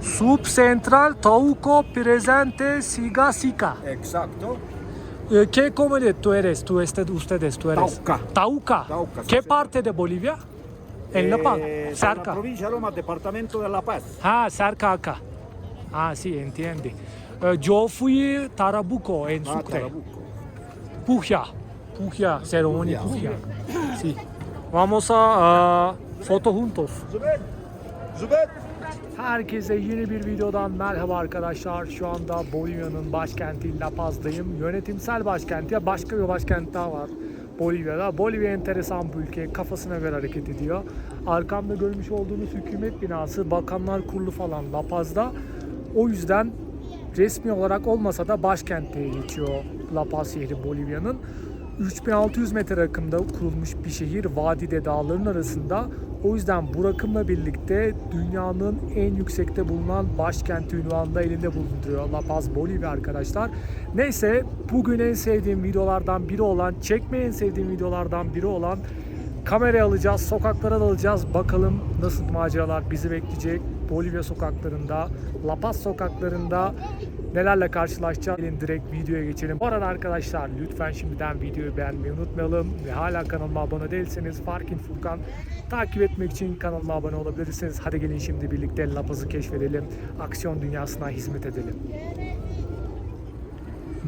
Subcentral Tauco Presente Siga Sica. Exacto. Eh, ¿Qué comunidad tú eres? Tú este- ustedes, tú eres. Tauca. Tauca. ¿Qué parte de Bolivia? En La Paz. Cerca. La provincia de Loma, departamento de La Paz. Ah, cerca acá. Ah, sí, entiende. Eh, yo fui Tarabuco en Ah, Sucre. Tarabuco. Puja. Puja, ceremonia. Puja. Sí. Vamos a ah, foto juntos. Herkese yeni bir videodan merhaba arkadaşlar. Şu anda Bolivya'nın başkenti La Paz'dayım. Yönetimsel başkenti. Başka bir başkent daha var Bolivya'da. Bolivya enteresan bir ülke. Kafasına göre hareket ediyor. Arkamda görmüş olduğunuz hükümet binası Bakanlar Kurulu falan La Paz'da. O yüzden resmi olarak olmasa da başkent diye geçiyor La Paz şehri Bolivya'nın. 3600 metre rakımda kurulmuş bir şehir vadide dağların arasında. O yüzden bu rakımla birlikte dünyanın en yüksekte bulunan başkenti ünvanını da elinde bulunduruyor La Paz Bolivya arkadaşlar. Neyse bugün en sevdiğim videolardan biri olan, çekmeyi en sevdiğim videolardan biri olan kameraya alacağız, sokaklara dalacağız. Bakalım nasıl maceralar bizi bekleyecek. Bolivya sokaklarında, La Paz sokaklarında nelerle karşılaşacağız. Gelin direkt videoya geçelim. Bu arada arkadaşlar lütfen şimdiden videoyu beğenmeyi unutmayalım. Ve hala kanalıma abone değilseniz Farkin Furkan takip etmek için kanalıma abone olabilirsiniz. Hadi gelin şimdi birlikte La Paz'ı keşfedelim. Aksiyon dünyasına hizmet edelim.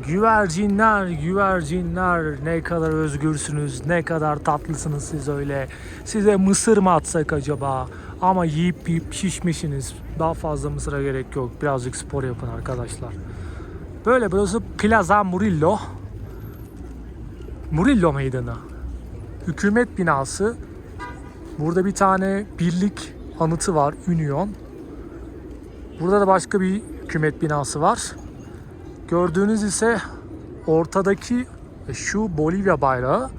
Güvercinler, güvercinler ne kadar özgürsünüz, ne kadar tatlısınız siz öyle. Size mısır mı atsak acaba? Ama yiyip yiyip şişmişsiniz. Daha fazla mısıra gerek yok. Birazcık spor yapın arkadaşlar. Böyle burası Plaza Murillo. Murillo Meydanı. Hükümet binası. Burada bir tane birlik anıtı var, Union. Burada da başka bir hükümet binası var. Gördüğünüz ise ortadaki şu Bolivya bayrağı.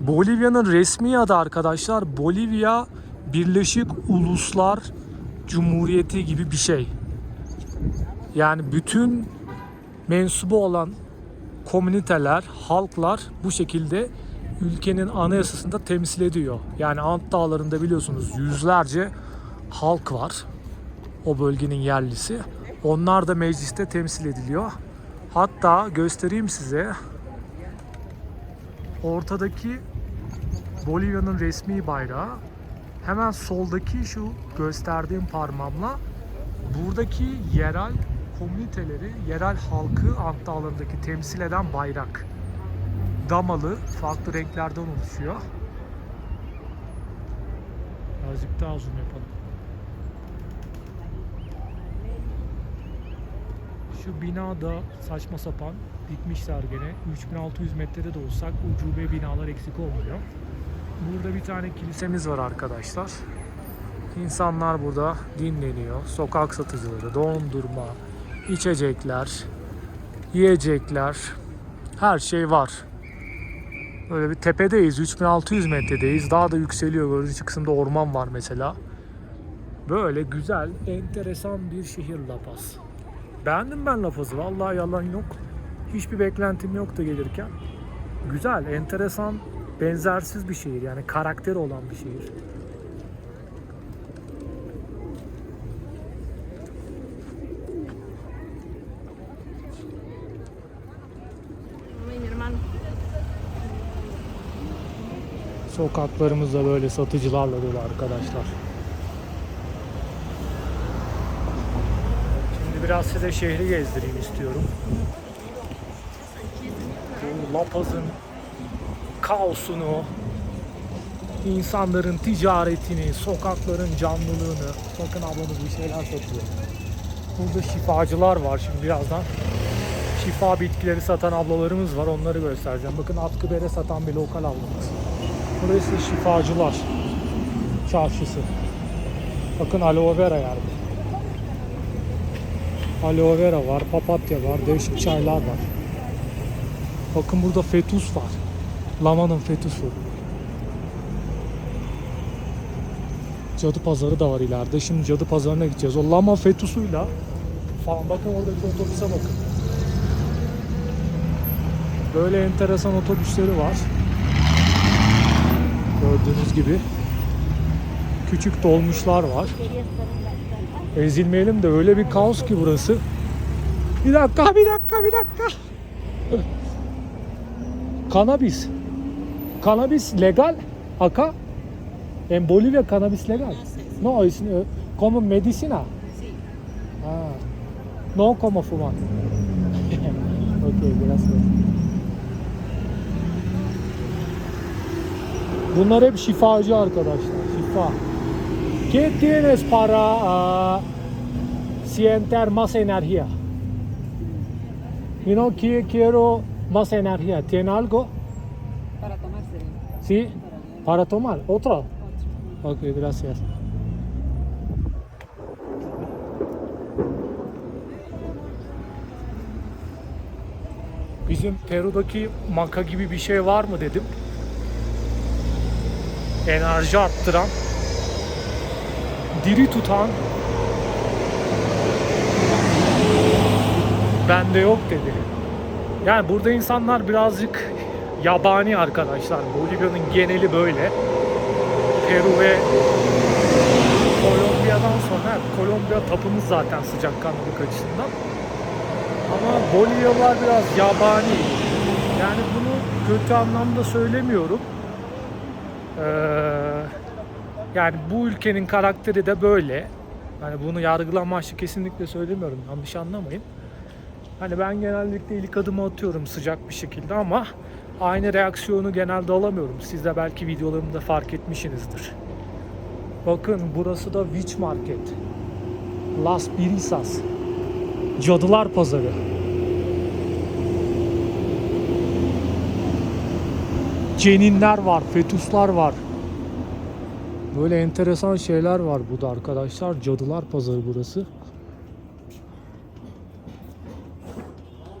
Bolivya'nın resmi adı arkadaşlar Bolivya Birleşik Uluslar Cumhuriyeti gibi bir şey. Yani bütün mensubu olan komüniteler, halklar bu şekilde ülkenin anayasasında temsil ediyor. Yani Ant Dağları'nda biliyorsunuz yüzlerce halk var. O bölgenin yerlisi. Onlar da mecliste temsil ediliyor. Hatta göstereyim size. Ortadaki Bolivya'nın resmi bayrağı. Hemen soldaki şu gösterdiğim parmağımla buradaki yerel komüniteleri, yerel halkı Ant Dağları'ndaki temsil eden bayrak. Damalı, farklı renklerden oluşuyor. Birazcık daha zoom yapalım. Şu bina da saçma sapan dikmişler gene. 3600 metrede de olsak ucube binalar eksik olmuyor. Burada bir tane kilisemiz var arkadaşlar. İnsanlar burada dinleniyor. Sokak satıcıları, dondurma, içecekler, yiyecekler, her şey var. Böyle bir tepedeyiz. 3600 metredeyiz. Daha da yükseliyor. Görücü kısımda orman var mesela. Böyle güzel, enteresan bir şehir La Paz. Beğendim ben La Paz'ı. Vallahi yalan yok. Hiçbir beklentim yoktu gelirken. Güzel, enteresan, benzersiz bir şehir. Yani karakteri olan bir şehir. Sokaklarımız da böyle satıcılarla dolu arkadaşlar. Şimdi biraz size şehri gezdireyim istiyorum. Bu La Paz'ın kaosunu, insanların ticaretini, sokakların canlılığını. Bakın ablamız bir şeyler satıyor. Burada şifacılar var şimdi birazdan. Şifa bitkileri satan ablalarımız var. Onları göstereceğim. Bakın atkı bere satan bir lokal ablamız. Burası şifacılar çarşısı. Bakın aloe vera yerde. Aloe vera var, papatya var, değişik çaylar var. Bakın burada fetus var. Lamanın fetusu. Cadı pazarı da var ileride. Şimdi cadı pazarına gideceğiz. O lama fetusuyla falan. Bakın oradaki otobüse bakın. Böyle enteresan otobüsleri var. Gördüğünüz gibi küçük dolmuşlar var. Ezilmeyelim de öyle bir kaos ki burası. Bir dakika, bir dakika, bir dakika. Cannabis. Cannabis legal acá? En Bolivia cannabis legal? No, es eh, como medicina. Ah. No como fumar. ok, gracias. Bunlar hep şifacı arkadaşlar. Şifa. ¿Qué tienes para ah, sienter más energía? You know, qui- quiero más energía. ¿Tiene algo? Para tomarse. Sí. Para tomar. Otra. Ok, gracias. Bizim Peru'daki maka gibi bir şey var mı dedim. Enerji arttıran, diri tutan, bende yok dedi. Yani burada insanlar birazcık yabani arkadaşlar. Bolivya'nın geneli böyle. Peru ve Kolombiya'dan sonra Kolombiya tapımız zaten sıcakkanlılık açısından. Ama Bolivyalılar biraz yabani. Yani bunu kötü anlamda söylemiyorum. Ee, yani bu ülkenin karakteri de böyle. Yani bunu yargılama amaçlı kesinlikle söylemiyorum. Yanlış anlamayın. Hani ben genellikle ilk adımı atıyorum sıcak bir şekilde ama aynı reaksiyonu genelde alamıyorum. Siz de belki videolarımda fark etmişsinizdir. Bakın burası da Witch Market. Las Birisas. Cadılar Pazarı. Ceninler var, fetuslar var. Böyle enteresan şeyler var burada arkadaşlar. Cadılar Pazarı burası.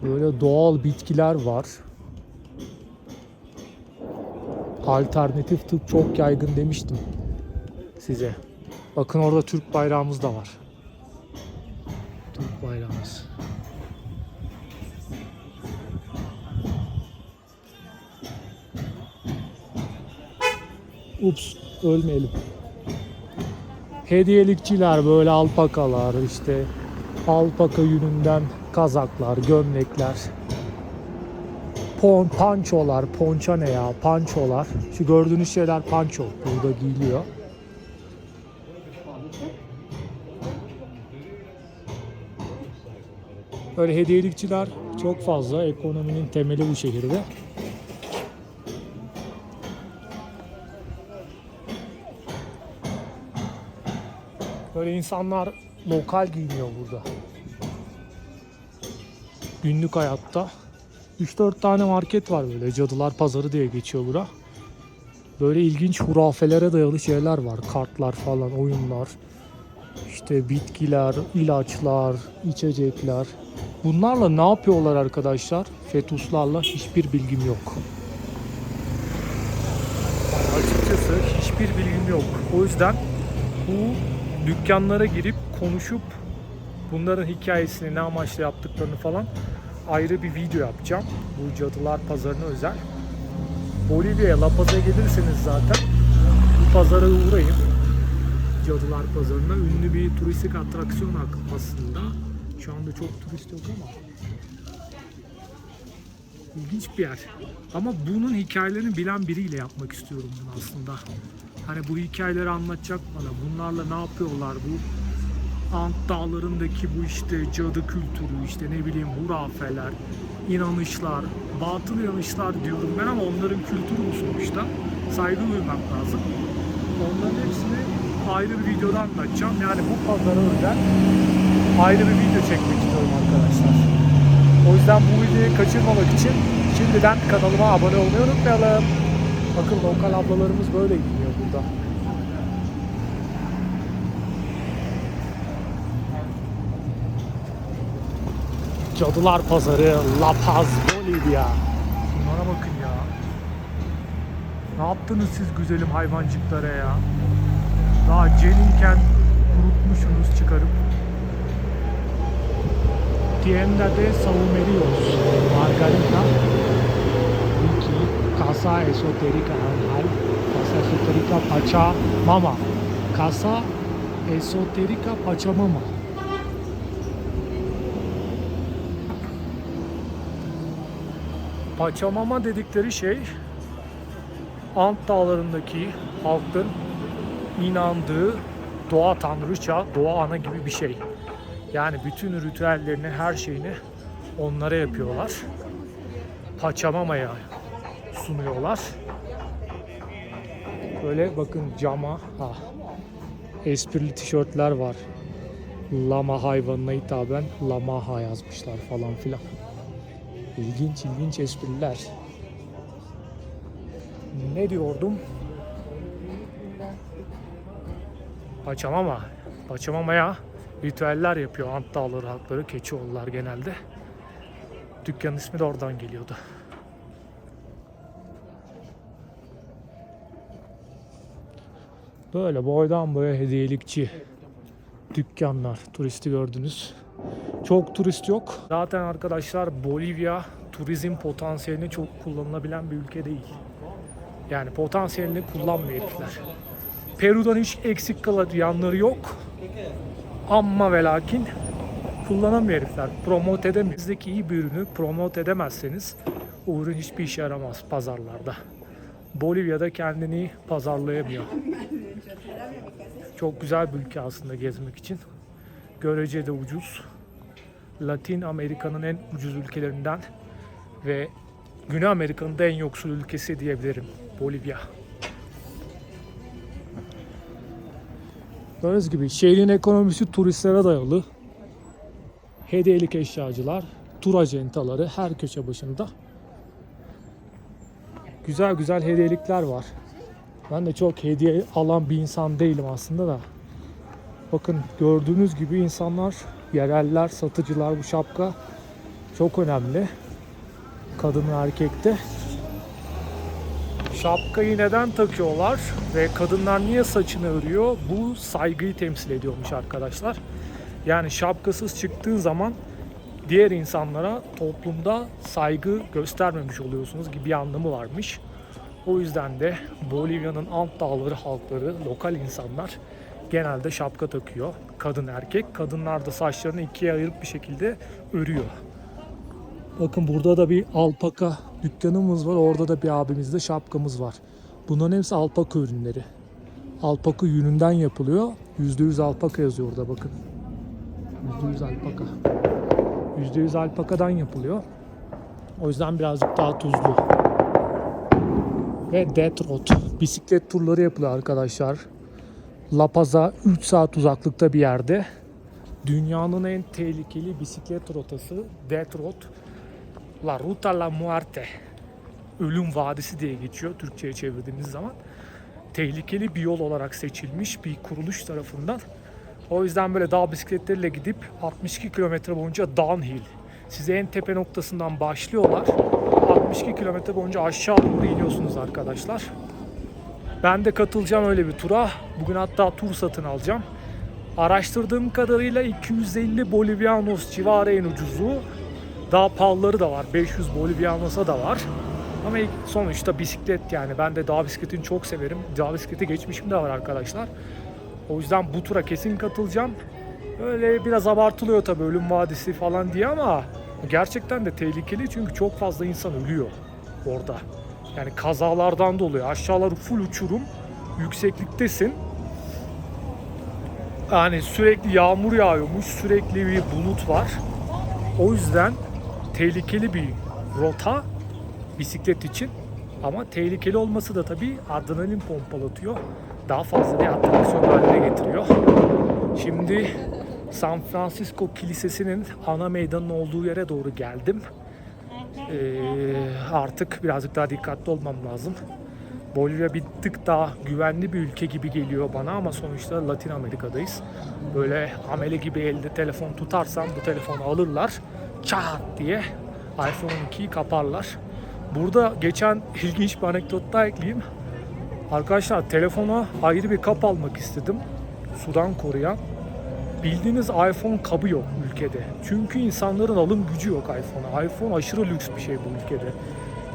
Böyle doğal bitkiler var. Alternatif tıp çok yaygın demiştim size. Bakın orada Türk bayrağımız da var. Türk bayrağımız. Ups ölmeyelim. Hediyelikçiler böyle alpakalar işte alpaka yününden kazaklar, gömlekler. Pon, pançolar, ponça ne ya? Pançolar. Şu gördüğünüz şeyler panço. Burada giyiliyor. Böyle hediyelikçiler çok fazla. Ekonominin temeli bu şehirde. Böyle insanlar lokal giyiniyor burada. Günlük hayatta. 3-4 tane market var böyle. Cadılar Pazarı diye geçiyor bura. Böyle ilginç hurafelere dayalı şeyler var. Kartlar falan, oyunlar. İşte bitkiler, ilaçlar, içecekler. Bunlarla ne yapıyorlar arkadaşlar? Fetuslarla hiçbir bilgim yok. Açıkçası hiçbir bilgim yok. O yüzden bu dükkanlara girip konuşup bunların hikayesini ne amaçla yaptıklarını falan ayrı bir video yapacağım. Bu Cadılar Pazarı'na özel. Bolivya'ya La Paz'a gelirseniz zaten bu pazara uğrayın. Cadılar Pazarı'nda ünlü bir turistik atraksiyon aslında. Şu anda çok turist yok ama ilginç bir yer. Ama bunun hikayelerini bilen biriyle yapmak istiyorum bunu aslında. Hani bu hikayeleri anlatacak bana. Bunlarla ne yapıyorlar bu Ant dağlarındaki bu işte cadı kültürü, işte ne bileyim hurafeler, inanışlar, batıl inanışlar diyorum ben ama onların kültürü bu sonuçta. Saygı duymak lazım. Onların hepsini ayrı bir videoda anlatacağım. Yani bu pazara özel ayrı bir video çekmek istiyorum arkadaşlar. O yüzden bu videoyu kaçırmamak için şimdiden kanalıma abone olmayı unutmayalım. Bakın lokal ablalarımız böyle giyiniyor burada. Cadılar Pazarı, La Paz, Bolivya. Bunlara bakın ya. Ne yaptınız siz güzelim hayvancıklara ya? Daha ceniyken kurutmuşsunuz çıkarıp. Tienda de Saumerios, Margarita, Wiki, Casa Esotérica Anhal, Casa Esotérica Pacha Mama, Casa Esoterika Pachamama. Pachamama dedikleri şey Ant dağlarındaki halkın inandığı doğa tanrıça, doğa ana gibi bir şey. Yani bütün ritüellerini, her şeyini onlara yapıyorlar. Pachamama'ya sunuyorlar. Böyle bakın cama, ah, esprili tişörtler var. Lama hayvanına hitaben Lamaha yazmışlar falan filan. İlginç ilginç espriler. Ne diyordum? Paçamama. Paçamama'ya ritüeller yapıyor Ant Dağları halkları, Keçioğullar genelde. Dükkanın ismi de oradan geliyordu. Böyle boydan boya hediyelikçi dükkanlar, turisti gördünüz. Çok turist yok. Zaten arkadaşlar Bolivya turizm potansiyelini çok kullanılabilen bir ülke değil. Yani potansiyelini kullanmıyor herifler. Peru'dan hiç eksik kalan yanları yok. Ama ve lakin kullanamıyor herifler. Promote edemiyor. Sizdeki iyi bir ürünü promote edemezseniz o ürün hiçbir işe yaramaz pazarlarda. Bolivya'da kendini pazarlayamıyor. Çok güzel bir ülke aslında gezmek için. Görece de ucuz. Latin Amerika'nın en ucuz ülkelerinden ve Güney Amerika'nın da en yoksul ülkesi diyebilirim. Bolivya. Gördüğünüz gibi şehrin ekonomisi turistlere dayalı. Hediyelik eşyacılar, tur acentaları her köşe başında. Güzel güzel hediyelikler var. Ben de çok hediye alan bir insan değilim aslında da. Bakın gördüğünüz gibi insanlar, yereller, satıcılar bu şapka çok önemli. Kadın ve erkekte. Şapkayı neden takıyorlar ve kadınlar niye saçını örüyor? Bu saygıyı temsil ediyormuş arkadaşlar. Yani şapkasız çıktığın zaman diğer insanlara toplumda saygı göstermemiş oluyorsunuz gibi bir anlamı varmış. O yüzden de Bolivya'nın alt dağları halkları, lokal insanlar genelde şapka takıyor. Kadın erkek. Kadınlar da saçlarını ikiye ayırıp bir şekilde örüyor. Bakın burada da bir alpaka dükkanımız var. Orada da bir abimizde şapkamız var. Bunların hepsi alpaka ürünleri. Alpaka yününden yapılıyor. %100 alpaka yazıyor orada bakın. %100 alpaka. %100 alpakadan yapılıyor. O yüzden birazcık daha tuzlu. Ve Death Road. Bisiklet turları yapılıyor arkadaşlar. La Paz'a 3 saat uzaklıkta bir yerde. Dünyanın en tehlikeli bisiklet rotası Death Road. La Ruta La Muerte. Ölüm Vadisi diye geçiyor Türkçe'ye çevirdiğimiz zaman. Tehlikeli bir yol olarak seçilmiş bir kuruluş tarafından. O yüzden böyle dağ bisikletleriyle gidip 62 kilometre boyunca downhill. Size en tepe noktasından başlıyorlar. 62 kilometre boyunca aşağı doğru iniyorsunuz arkadaşlar. Ben de katılacağım öyle bir tura. Bugün hatta tur satın alacağım. Araştırdığım kadarıyla 250 Bolivianos civarı en ucuzu. Daha pahalıları da var. 500 Bolivianos'a da var. Ama sonuçta bisiklet yani. Ben de dağ bisikletini çok severim. Dağ bisikleti geçmişim de var arkadaşlar. O yüzden bu tura kesin katılacağım. Öyle biraz abartılıyor tabii ölüm vadisi falan diye ama gerçekten de tehlikeli çünkü çok fazla insan ölüyor orada. Yani kazalardan dolayı aşağıları full uçurum, yüksekliktesin. Yani sürekli yağmur yağıyormuş, sürekli bir bulut var. O yüzden tehlikeli bir rota bisiklet için. Ama tehlikeli olması da tabii adrenalin pompalatıyor. Daha fazla bir atraksiyon haline getiriyor. Şimdi San Francisco Kilisesi'nin ana meydanın olduğu yere doğru geldim. Ee, artık birazcık daha dikkatli olmam lazım. Bolivya bir tık daha güvenli bir ülke gibi geliyor bana ama sonuçta Latin Amerika'dayız. Böyle amele gibi elde telefon tutarsam bu telefonu alırlar. Çat diye iPhone 12'yi kaparlar. Burada geçen ilginç bir anekdot daha ekleyeyim. Arkadaşlar telefona ayrı bir kap almak istedim. Sudan koruyan. Bildiğiniz iPhone kabı yok ülkede. Çünkü insanların alım gücü yok iPhone'a. iPhone aşırı lüks bir şey bu ülkede.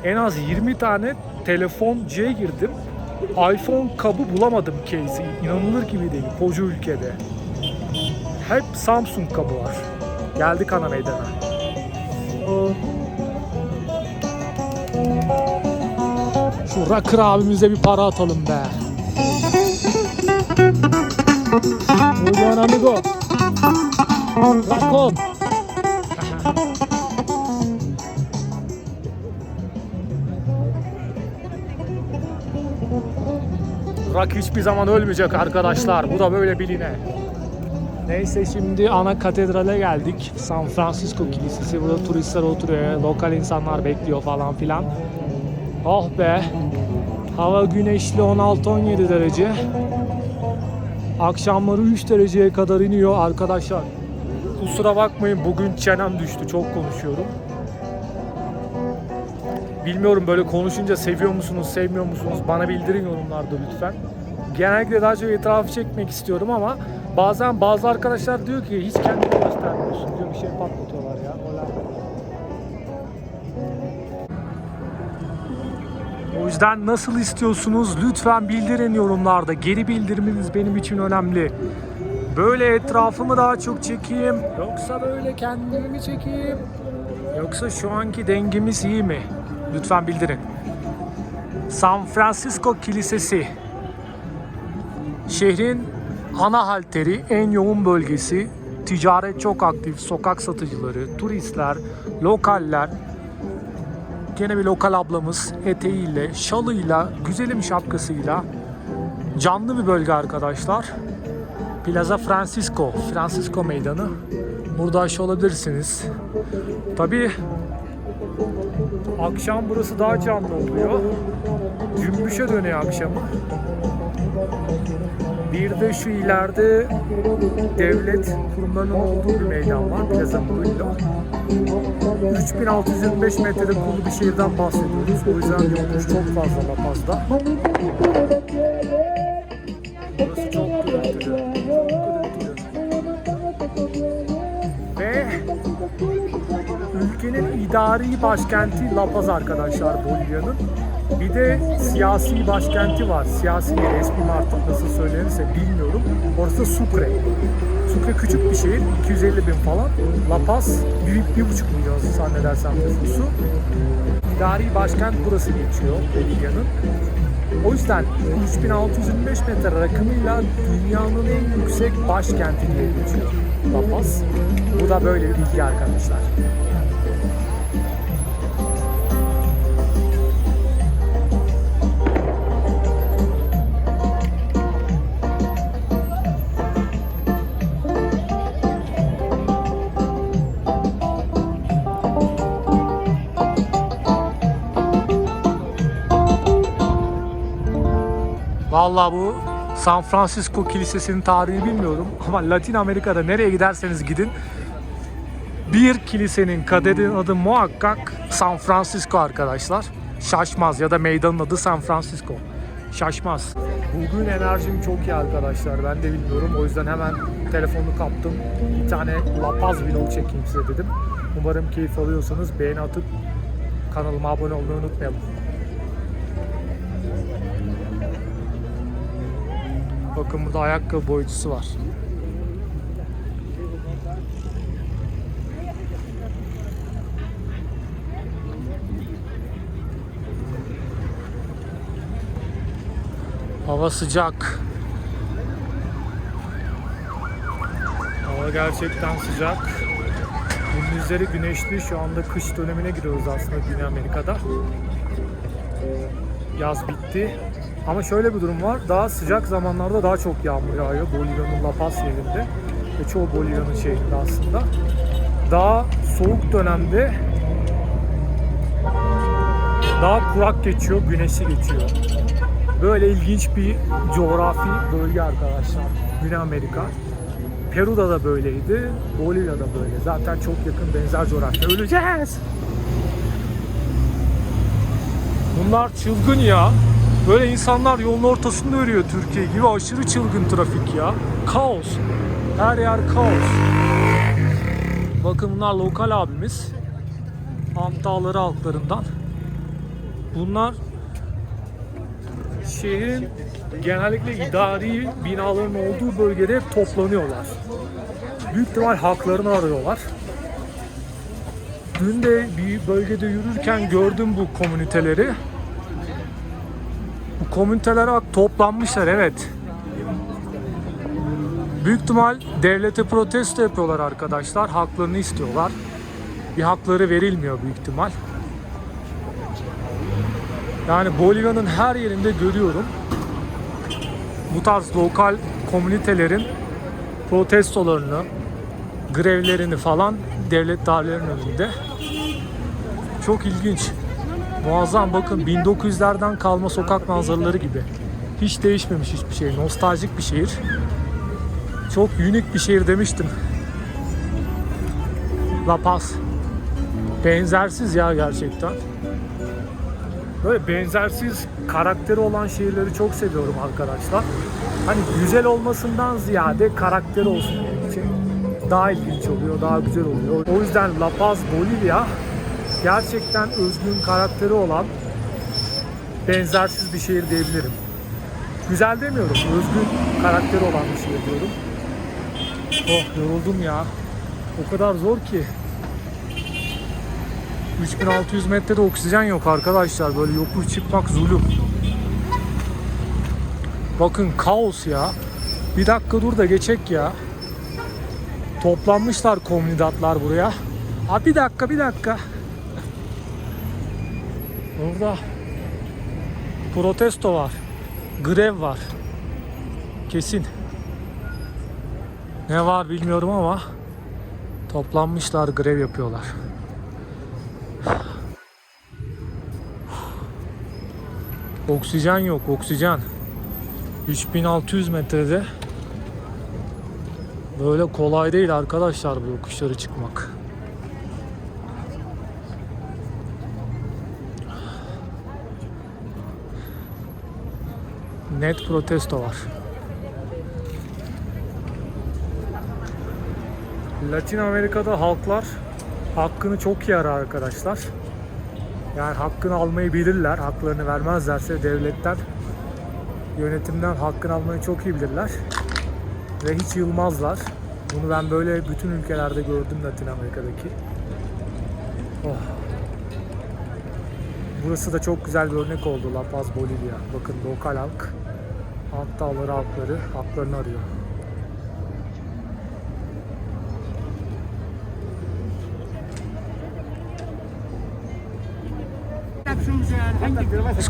En az 20 tane telefon C girdim. iPhone kabı bulamadım case'i. İnanılır gibi değil koca ülkede. Hep Samsung kabı var. Geldik ana meydana. Şu Rocker abimize bir para atalım be. Muy buen amigo. Rakon. Rock hiçbir zaman ölmeyecek arkadaşlar. Bu da böyle biline. Neyse şimdi ana katedrale geldik. San Francisco Kilisesi. Burada turistler oturuyor. Lokal insanlar bekliyor falan filan. Oh be. Hava güneşli 16-17 derece. Akşamları 3 dereceye kadar iniyor arkadaşlar. Kusura bakmayın bugün çenem düştü. Çok konuşuyorum. Bilmiyorum böyle konuşunca seviyor musunuz, sevmiyor musunuz? Bana bildirin yorumlarda lütfen. Genellikle daha çok etrafı çekmek istiyorum ama bazen bazı arkadaşlar diyor ki hiç kendini göstermiyorsun diyor. Bir şey patlatıyorlar ya. O yüzden nasıl istiyorsunuz lütfen bildirin yorumlarda. Geri bildiriminiz benim için önemli. Böyle etrafımı daha çok çekeyim yoksa böyle kendimi mi çekeyim? Yoksa şu anki dengemiz iyi mi? Lütfen bildirin. San Francisco Kilisesi. Şehrin ana halteri, en yoğun bölgesi. Ticaret çok aktif, sokak satıcıları, turistler, lokaller, Gene bir lokal ablamız eteğiyle, şalıyla, güzelim şapkasıyla canlı bir bölge arkadaşlar. Plaza Francisco, Francisco Meydanı. Burada aşı olabilirsiniz. Tabii akşam burası daha canlı oluyor. Cümbüşe dönüyor akşamı. Bir de şu ileride devlet kurumlarının olduğu bir meydan var. Plaza Murillo. 3625 metrede kurulu bir şehirden bahsediyoruz. O yüzden yokuş çok fazla La Paz'da. Burası çok gürültülü. Çok gürültülü. Ve ülkenin idari başkenti La Paz arkadaşlar Bolivya'nın. Bir de siyasi başkenti var. Siyasi bir resmi mi artık nasıl söylenirse bilmiyorum. Orası Sucre. Sucre küçük bir şehir. 250 bin falan. La Paz 1,5 milyon zannedersem nüfusu. İdari başkent burası geçiyor Bolivya'nın. O yüzden 3625 metre rakımıyla dünyanın en yüksek başkenti diye geçiyor La Paz. Bu da böyle bir bilgi arkadaşlar. Vallahi bu San Francisco Kilisesi'nin tarihini bilmiyorum ama Latin Amerika'da nereye giderseniz gidin bir kilisenin kaderin adı muhakkak San Francisco arkadaşlar. Şaşmaz ya da meydanın adı San Francisco. Şaşmaz. Bugün enerjim çok iyi arkadaşlar. Ben de bilmiyorum. O yüzden hemen telefonu kaptım. Bir tane La Paz vlog çekeyim size dedim. Umarım keyif alıyorsanız beğeni atıp kanalıma abone olmayı unutmayalım. Bakın burada ayakkabı boyutusu var. Hava sıcak. Hava gerçekten sıcak. Gündüzleri güneşli. Şu anda kış dönemine giriyoruz aslında Güney Amerika'da. Yaz bitti. Ama şöyle bir durum var. Daha sıcak zamanlarda daha çok yağmur yağıyor. Bolivya'nın La Paz yerinde. Ve çoğu Bolivya'nın şehrinde aslında. Daha soğuk dönemde daha kurak geçiyor, güneşli geçiyor. Böyle ilginç bir coğrafi bölge arkadaşlar. Güney Amerika. Peru'da da böyleydi. Bolivya'da böyle. Zaten çok yakın benzer coğrafya. Öleceğiz. Bunlar çılgın ya. Böyle insanlar yolun ortasında yürüyor Türkiye gibi. Aşırı çılgın trafik ya. Kaos. Her yer kaos. Bakın bunlar lokal abimiz. Antağları halklarından. Bunlar şehrin genellikle idari binaların olduğu bölgede toplanıyorlar. Büyük ihtimal haklarını arıyorlar. Dün de bir bölgede yürürken gördüm bu komüniteleri. Komünitelere bak toplanmışlar evet. Büyük ihtimal devlete protesto yapıyorlar arkadaşlar. Haklarını istiyorlar. Bir hakları verilmiyor büyük ihtimal. Yani Bolivya'nın her yerinde görüyorum. Bu tarz lokal komünitelerin protestolarını, grevlerini falan devlet dairelerinin önünde. Çok ilginç. Muazzam bakın 1900'lerden kalma sokak manzaraları gibi. Hiç değişmemiş hiçbir şey. Nostaljik bir şehir. Çok unik bir şehir demiştim. La Paz. Benzersiz ya gerçekten. Böyle benzersiz karakteri olan şehirleri çok seviyorum arkadaşlar. Hani güzel olmasından ziyade karakteri olsun benim için. Daha ilginç oluyor, daha güzel oluyor. O yüzden La Paz, Bolivya gerçekten özgün karakteri olan benzersiz bir şehir diyebilirim. Güzel demiyorum, özgün karakteri olan bir şehir diyorum. Oh yoruldum ya. O kadar zor ki. 3600 metrede oksijen yok arkadaşlar. Böyle yokuş çıkmak zulüm. Bakın kaos ya. Bir dakika dur da geçek ya. Toplanmışlar komünidatlar buraya. Ha bir dakika bir dakika. Orada protesto var. Grev var. Kesin. Ne var bilmiyorum ama toplanmışlar grev yapıyorlar. Oksijen yok, oksijen. 3600 metrede böyle kolay değil arkadaşlar bu yokuşları çıkmak. Net protesto var. Latin Amerika'da halklar hakkını çok iyi arar arkadaşlar. Yani hakkını almayı bilirler. Haklarını vermezlerse devletten, yönetimden hakkını almayı çok iyi bilirler. Ve hiç yılmazlar. Bunu ben böyle bütün ülkelerde gördüm Latin Amerika'daki. Oh. Burası da çok güzel bir örnek oldu La Paz, Bolivya. Bakın lokal halk, alt dağları halkları haklarını arıyor.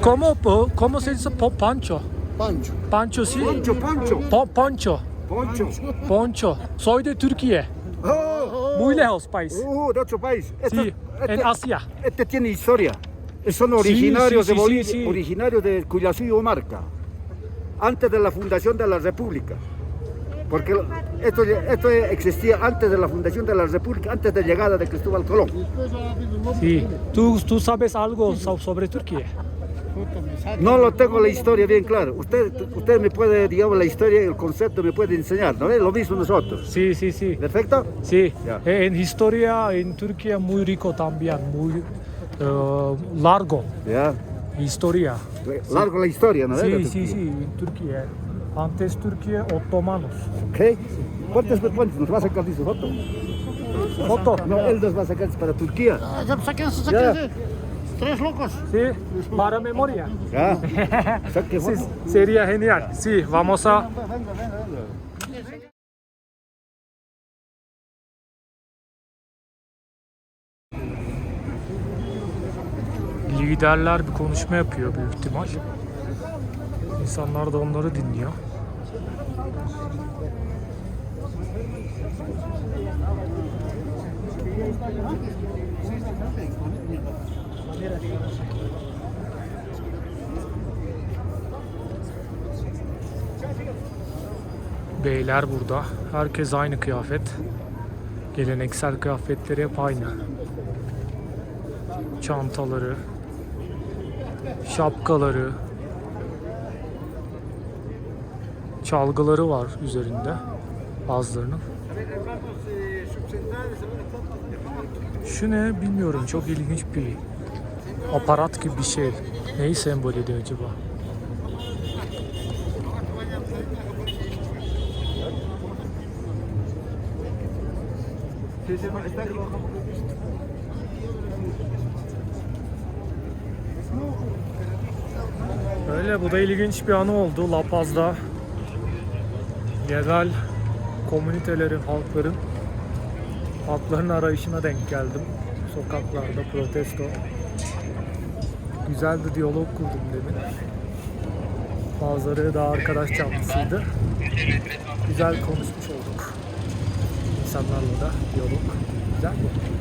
¿Cómo, cómo se dice po- pancho? Pancho. Pancho sí. Poncho, Poncho. Po- poncho. Poncho. Poncho. Soy de Turquía. Oh, Muy lejos país. uh, de otro país. Este, Sí, en este- Asia. este tiene historia. Son originarios sí, de sí, Bolivia, sí, sí. originarios de Cuyazú y Omarca, antes de la fundación de la República. Porque esto, esto existía antes de la fundación de la República, antes de llegada de Cristóbal Colón. Sí. ¿Tú, tú sabes algo so- sobre Turquía? No lo tengo la historia bien clara. Usted, usted me puede, digamos, la historia el concepto me puede enseñar, ¿no es? Lo mismo nosotros. Sí, sí, sí. ¿Perfecto? Sí. Ya. En historia en Turquía muy rico también, muy eh, largo Ya. Historia. Largo la historia, ¿no es? Sí, sí, sí, en Turquía. Antes Turquía otomanos. Ok. ¿Cuántos cuántos nos va a sacar de su foto? Foto. No, él nos va a sacar para Turquía. Ya saquen, Ya. saquen. Tres locos. Sí, para memoria. Ya. Saque Sí, foto. sería genial. Sí, vamos a... Liderler bir konuşma yapıyor büyük ihtimal. İnsanlar da onları dinliyor. Beyler burada. Herkes aynı kıyafet. Geleneksel kıyafetleri hep aynı. Çantaları, şapkaları, çalgıları var üzerinde bazılarının. Şu ne bilmiyorum çok ilginç bir aparat gibi bir şey. Neyi sembol ediyor acaba? Öyle bu da ilginç bir anı oldu La Paz'da. Yerel komünitelerin, halkların haklarının arayışına denk geldim. Sokaklarda protesto. Güzel bir diyalog kurdum demin. Bazıları daha arkadaş canlısıydı. Güzel konuşmuş olduk. İnsanlarla da diyalog. Güzel bu.